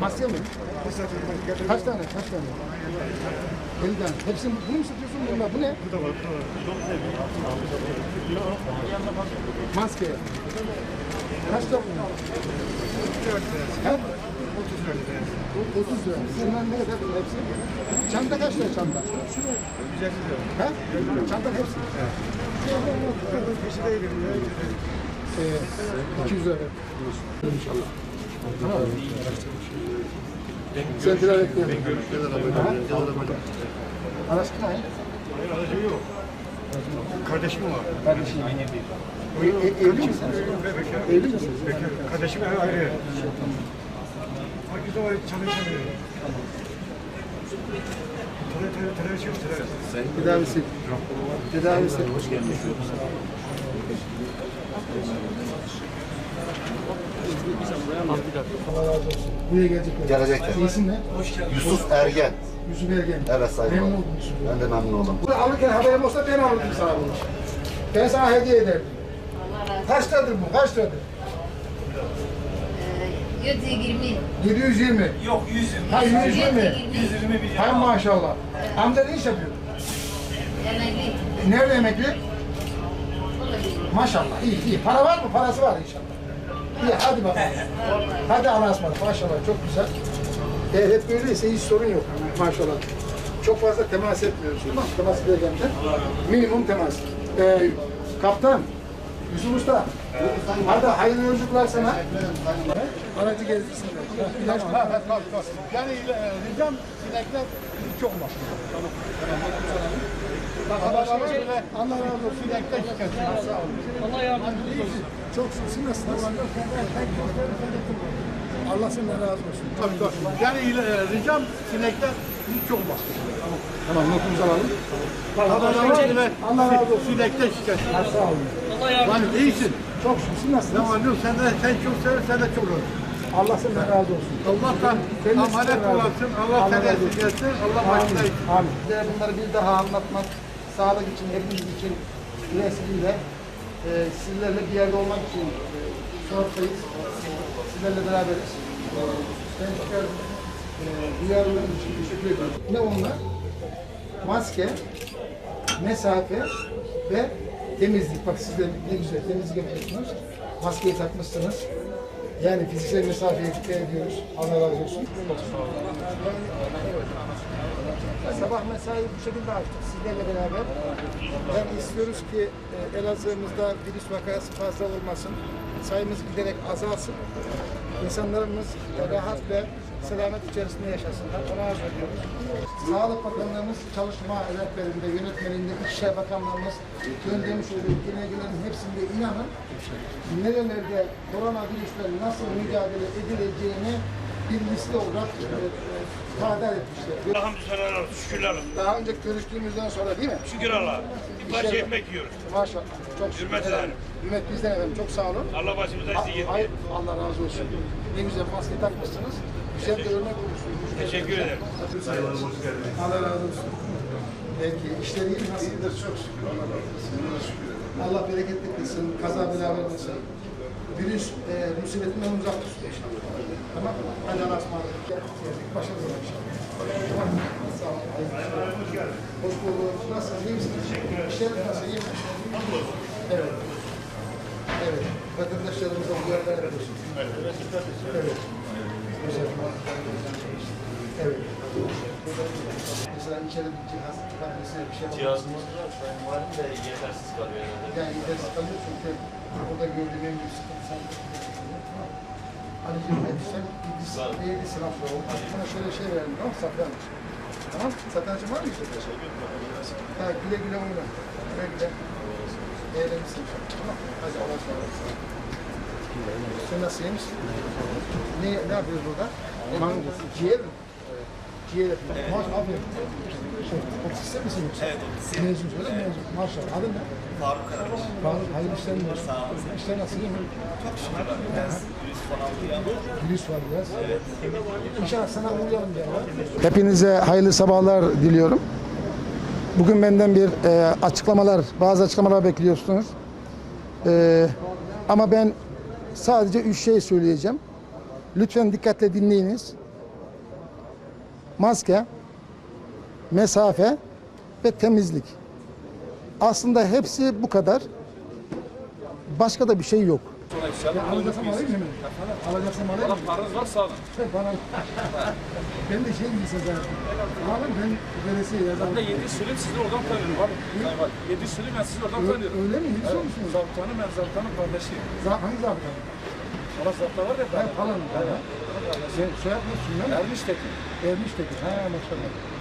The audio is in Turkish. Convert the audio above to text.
Maske mi? Kaç tane? Kaç tane? 50 tane. Hepsini bunu mu satıyorsun bunlar? Bu ne? Maske. Kaç tane? He? 30 lira. Şunlar ne kadar hepsi? Çanta kaç lira çanta? 150 lira. He? Çanta hepsi? Ee, 200 lira. İnşallah. Tamam. Sen filan ekleyelim. Araştırma ya. Aracım yok. Kardeşim var. Kardeşim. E, e, evli misiniz? Evli misiniz? Kardeşim ayrı. Herkes var çalışamıyor. Tedavisi. Tedavisi. Hoş geldiniz. Buraya gelecekler. Gelecekler. İyisin ne? Yusuf Ergen. Yusuf Ergen. Evet sayın Memnun oldum Yusuf. Ben de memnun oldum. Bunu alırken haberim olsa ben alırdım sana bunu. Ben sana hediye ederdim. Kaç liradır bu? Kaç liradır? Ee, 120. 720. Yok 120. Ha 120. 120 bir Hay maşallah. Amca ne iş yapıyor? Emekli. Nerede emekli? Olabilir. Maşallah. İyi iyi. Para var mı? Parası var inşallah. İyi hadi bakalım. Hadi Allah'a. Maşallah çok güzel. Eğer hep böyleyse hiç sorun yok. Maşallah. Çok fazla temas etmiyoruz. Tamam Temas ederken minimum temas. Ee, kaptan, Yusuf Usta. Hadi hayırlı yolculuklar sana. Aracı gezdirsin. Yani ricam sinekler çok var. Allah razı olsun. Allah razı. Sinekler şikayet. Allah olsun. Çok şükür. Nasılsın? Allah senden razı olsun. Tabii tabii. Yani e, ricam sinekler çok var. Tamam notumuzu alalım. Allah razı olsun. Allah razı olsun. Sinekler şikayet. Sağ olun. Allah yardımcınız Yani iyisin. Çok şükür. Siz Ne nasılsınız? var yok sen de sen çok sever sen de çok olur. Allah senden razı olsun. Allah da Senin razı olasın. olsun. Allah seni razı olsun. esirgesin. Allah Amin. başına etsin. Amin. Bunları bir daha anlatmak, sağlık için, hepimiz için vesileyle e, sizlerle bir yerde olmak için e. Sizlerle beraberiz. Ben tekrar e, teşekkür ediyorum. Ne onlar? Maske, mesafe ve temizlik. Bak siz de ne güzel temizlik yapıyorsunuz. Maskeyi takmışsınız. Yani fiziksel mesafeye dikkat ediyoruz. Allah razı olsun. Sabah mesai bu şekilde açtık sizlerle beraber. Yani istiyoruz ki e, Elazığ'ımızda virüs vakası fazla olmasın. Sayımız giderek azalsın. İnsanlarımız rahat ve selamet içerisinde yaşasınlar. Ona arz ediyoruz. Sağlık Bakanlığımız çalışma rehberinde, yönetmeninde, İçişleri Bakanlığımız göndermiş olduğu genelgelerin hepsinde inanın nerelerde koronavirüsle nasıl mücadele edileceğini bir liste olarak e, tahdar etmişler. Hamdü seneler olsun, şükürler olsun. Daha önce görüştüğümüzden sonra değil mi? Şükür Allah'a. Bir parça İşte- ekmek yiyoruz. Maşallah. Çok şükür. Hürmet ederim. Hürmet bizden efendim. Çok sağ olun. Allah başımıza Hayır, etmeyin. Allah razı olsun. Ne güzel maske takmışsınız. Güzel bir örnek olmuşsunuz. Teşekkür ederim. Allah razı olsun. Belki işleri iyi nasıldır? Çok şükür. Allah razı olsun. Allah bereketli kılsın. Kaza bela vermesin. Virüs e, musibetinden uzak tutsun inşallah. Tamam mı? Hadi Allah'a ısmarladık. Gel, geldik. Başarılı inşallah. Tamam mı? Sağ olun. Hoş bulduk. Nasılsınız? İyi misiniz? İşleriniz nasıl? İyi mi? Evet. Evet. Vatandaşlarımıza uyarılar yapıyorsunuz. Evet. Güzel. Evet. Mesela içeri bir cihaz, tablesine bir şey var. Cihazımız var Sayın Valim de yetersiz kalıyor herhalde. Yani yetersiz kalıyor çünkü gördüğüm en büyük sıkıntı sen hadi sen bir Sağ ol. neydi sınav soru. Sana şöyle şey verelim tamam? Satranç. Tamam Satrancın var mı işte? Ha, güle güle oyna. Güle güle. Eğlenirsin inşallah. Tamam Hadi Allah'a ısmarladık. Sen nasıl yemiş? Ne, ne yapıyoruz burada? Mango. Ciğer mi? Ciğer yapıyoruz. Maşallah. Aferin. Otisiste misin yoksa? Evet, otistim. Mezun öyle mi? Mezun. Maşallah. Adın ne? Faruk Karabaş. Faruk, hayırlı işlerin olsun. Sağ olun. İşler nasıl iyi mi? Çok şükür abi. Biraz virüs falan duyuyor. Virüs var biraz. Evet. İnşallah sana uğrayalım diye. Hepinize hayırlı sabahlar diliyorum. Bugün benden bir e, açıklamalar, bazı açıklamalar bekliyorsunuz. E, ama ben sadece üç şey söyleyeceğim. Lütfen dikkatle dinleyiniz. Maske, mesafe ve temizlik. Aslında hepsi bu kadar. Başka da bir şey yok. Alacaksam alayım mı? Alacaksam alayım mı? Paranız var sağ olun. Bana... ben de şey gibi zaten. Alın ben veresiye yazarım. Ben de yedi sürüm sizi oradan tanıyorum abi. Sayın Valim. Yedi sürüm ben sizi oradan tanıyorum. Öyle mi? Hiç musunuz? Zabıtanın ben zabıtanın kardeşiyim. Za- Hangi zabıta? Valla zabıta var ya. Ben falan. Sen soyad ne? Sünmen mi? Ermiş Tekin. Ermiş Tekin. Ha maşallah.